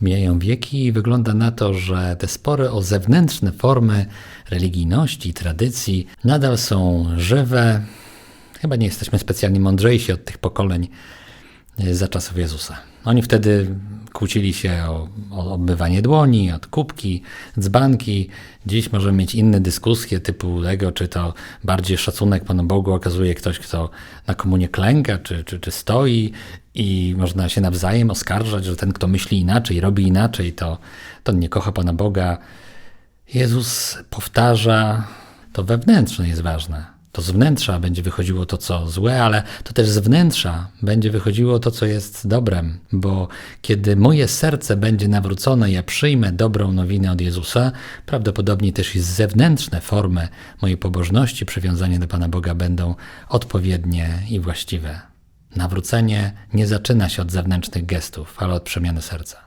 Mijają wieki i wygląda na to, że te spory o zewnętrzne formy religijności, tradycji nadal są żywe. Chyba nie jesteśmy specjalnie mądrzejsi od tych pokoleń za czasów Jezusa. Oni wtedy kłócili się o, o dłoni, o kubki, dzbanki. Dziś możemy mieć inne dyskusje typu tego, czy to bardziej szacunek Panu Bogu okazuje ktoś, kto na komunie klęka, czy, czy, czy stoi i można się nawzajem oskarżać, że ten, kto myśli inaczej, robi inaczej, to, to nie kocha Pana Boga. Jezus powtarza, to wewnętrzne jest ważne. To z wnętrza będzie wychodziło to, co złe, ale to też z wnętrza będzie wychodziło to, co jest dobrem, bo kiedy moje serce będzie nawrócone, ja przyjmę dobrą nowinę od Jezusa, prawdopodobnie też i zewnętrzne formy mojej pobożności, przywiązania do Pana Boga będą odpowiednie i właściwe. Nawrócenie nie zaczyna się od zewnętrznych gestów, ale od przemiany serca.